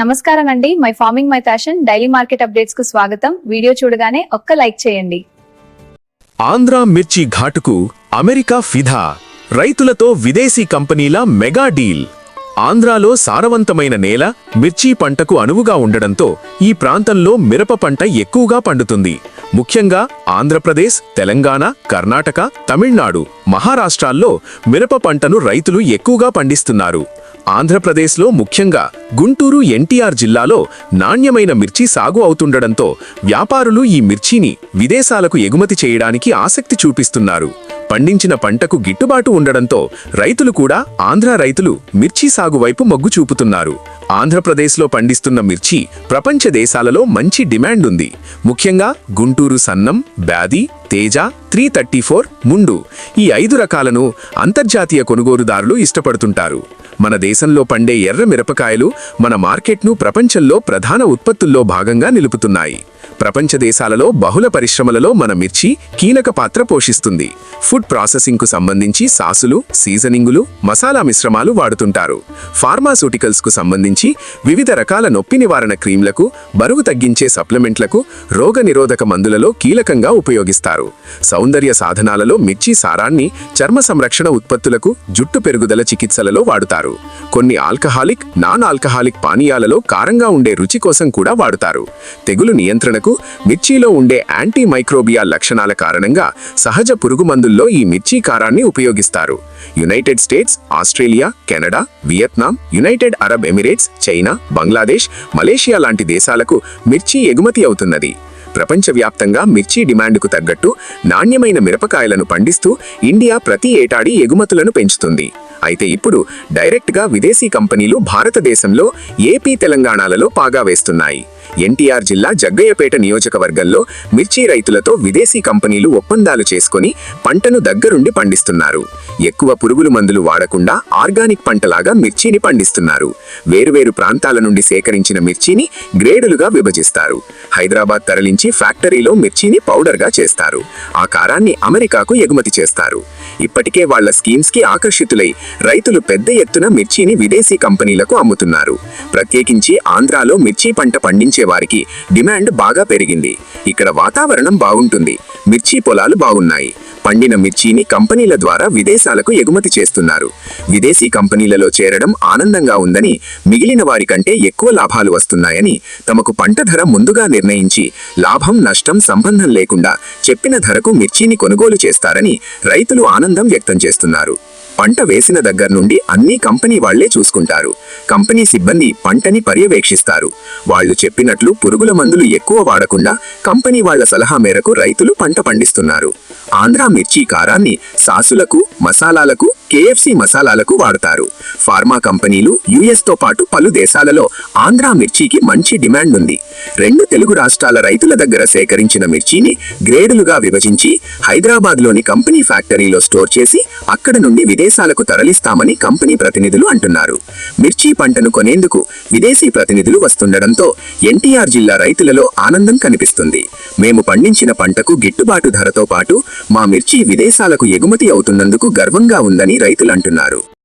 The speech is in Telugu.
నమస్కారం అండి my farming my fashion daily market అప్డేట్స్కు స్వాగతం. వీడియో చూడగానే ఒక్క లైక్ చేయండి. ఆంధ్ర మిర్చి ఘాటుకు అమెరికా ఫిదా. రైతులతో విదేశీ కంపెనీల మెగా డీల్. ఆంధ్రాలో సారవంతమైన నేల మిర్చి పంటకు అనువుగా ఉండడంతో ఈ ప్రాంతంలో మిరప పంట ఎక్కువగా పండుతుంది. ముఖ్యంగా ఆంధ్రప్రదేశ్ తెలంగాణ కర్ణాటక తమిళనాడు మహారాష్ట్రాల్లో మిరప పంటను రైతులు ఎక్కువగా పండిస్తున్నారు. ఆంధ్రప్రదేశ్లో ముఖ్యంగా గుంటూరు ఎన్టీఆర్ జిల్లాలో నాణ్యమైన మిర్చి సాగు అవుతుండడంతో వ్యాపారులు ఈ మిర్చిని విదేశాలకు ఎగుమతి చేయడానికి ఆసక్తి చూపిస్తున్నారు. పండించిన పంటకు గిట్టుబాటు ఉండడంతో రైతులు కూడా ఆంధ్ర రైతులు మిర్చి సాగు వైపు మొగ్గు చూపుతున్నారు. ఆంధ్రప్రదేశ్లో పండిస్తున్న మిర్చి ప్రపంచ దేశాలలో మంచి డిమాండ్ ఉంది. ముఖ్యంగా గుంటూరు సన్నం Byadgi Teja three thirty four Mundu ఈ ఐదు రకాలను అంతర్జాతీయ కొనుగోలుదారులు ఇష్టపడుతుంటారు. మన దేశంలో పండే ఎర్ర మిరపకాయలు మన మార్కెట్ను ప్రపంచంలో ప్రధాన ఉత్పత్తుల్లో భాగంగా నిలుపుతున్నాయి. ప్రపంచ దేశాలలో బహుళ పరిశ్రమలలో మన మిర్చి కీలక పాత్ర పోషిస్తుంది. ఫుడ్ ప్రాసెసింగ్కు సంబంధించి సాసులు సీజనింగులు మసాలా మిశ్రమాలు వాడుతుంటారు. ఫార్మాసూటికల్స్కు సంబంధించి వివిధ రకాల నొప్పి నివారణ క్రీంలకు బరువు తగ్గించే సప్లిమెంట్లకు రోగనిరోధక మందులలో కీలకంగా ఉపయోగిస్తారు. సౌందర్య సాధనాలలో మిర్చి సారాన్ని చర్మ సంరక్షణ ఉత్పత్తులకు జుట్టు పెరుగుదల చికిత్సలలో వాడుతారు. కొన్ని ఆల్కహాలిక్ నాన్ ఆల్కహాలిక్ పానీయాలలో కారంగా ఉండే రుచి కోసం కూడా వాడుతారు. తెగులు నియంత్రణ నియంత్రణకు మిర్చిలో ఉండే యాంటీ మైక్రోబియా లక్షణాల కారణంగా సహజ పురుగు మందుల్లో ఈ మిర్చి కారాన్ని ఉపయోగిస్తారు. United States Australia Canada Vietnam United Arab Emirates China Bangladesh Malaysia లాంటి దేశాలకు మిర్చి ఎగుమతి అవుతున్నది. ప్రపంచవ్యాప్తంగా మిర్చి డిమాండ్కు తగ్గట్టు నాణ్యమైన మిరపకాయలను పండిస్తూ ఇండియా ప్రతి ఏటాడి ఎగుమతులను పెంచుతుంది. అయితే ఇప్పుడు డైరెక్ట్గా విదేశీ కంపెనీలు భారతదేశంలో ఏపీ తెలంగాణలలో పాగా వేస్తున్నాయి. ఎన్టీఆర్ జిల్లా జగ్గయ్యపేట నియోజకవర్గంలో మిర్చి రైతులతో విదేశీ కంపెనీలు ఒప్పందాలు చేసుకొని పంటను దగ్గరుండి పండిస్తున్నారు. ఎక్కువ పురుగుల మందులు వాడకుండా ఆర్గానిక్ పంటలాగా మిర్చిని పండిస్తున్నారు. వేరువేరు ప్రాంతాల నుండి సేకరించిన మిర్చిని గ్రేడులుగా విభజిస్తారు. హైదరాబాద్ తరలించి ఫ్యాక్టరీలో మిర్చిని పౌడర్గా చేస్తారు. ఆ కారాన్ని అమెరికాకు ఎగుమతి చేస్తారు. ఇప్పటికే వాళ్ళ స్కీమ్స్కి ఆకర్షితులై రైతులు పెద్ద ఎత్తున మిర్చిని విదేశీ కంపెనీలకు అమ్ముతున్నారు. ప్రత్యేకించి ఆంధ్రాలో మిర్చి పంట పండించే వారికి డిమాండ్ బాగా పెరిగింది. ఇక్కడ వాతావరణం బాగుంటుంది. మిర్చి పొలాలు బాగున్నాయి. పండిన మిర్చిని కంపెనీల ద్వారా విదేశాలకు ఎగుమతి చేస్తున్నారు. విదేశీ కంపెనీలలో చేరడం ఆనందంగా ఉందని మిగిలిన వారి కంటే ఎక్కువ లాభాలు వస్తున్నాయని తమకు పంట ధర ముందుగా నిర్ణయించి లాభం నష్టం సంబంధం లేకుండా చెప్పిన ధరకు మిర్చిని కొనుగోలు చేస్తారని రైతులు ఆనంద వ్యక్తం చేస్తున్నారు. పంట వేసిన దగ్గర నుండి అన్ని కంపెనీ వాళ్ళే చూసుకుంటారు. కంపెనీ సిబ్బంది పంటని పర్యవేక్షిస్తారు. వాళ్ళు చెప్పినట్లు పురుగుల మందులు ఎక్కువ వాడకుండా కంపెనీ వాళ్ళ సలహా మేరకు రైతులు పంట పండిస్తున్నారు. ఆంధ్ర మిర్చి కారాన్ని సాసులకు మసాలాలకు కేఎఫ్సి మసాలాలకు వాడతారు. ఫార్మా కంపెనీలు యుఎస్తో పాటు పలు దేశాలలో ఆంధ్ర మిర్చికి మంచి డిమాండ్ ఉంది. రెండు తెలుగు రాష్ట్రాల రైతుల దగ్గర సేకరించిన మిర్చిని గ్రేడులుగా విభజించి హైదరాబాద్లోని కంపెనీ ఫ్యాక్టరీలో స్టోర్ చేసి అక్కడ నుండి విదేశాలకు తరలిస్తామని కంపెనీ ప్రతినిధులు అంటున్నారు. మిర్చి పంటను కొనేందుకు విదేశీ ప్రతినిధులు వస్తుండడంతో ఎన్టీఆర్ జిల్లా రైతులలో ఆనందం కనిపిస్తుంది. మేము పండించిన పంటకు గిట్టుబాటు ధరతో పాటు మా మిర్చి విదేశాలకు ఎగుమతి అవుతున్నందుకు గర్వంగా ఉందని రైతులు అంటున్నారు.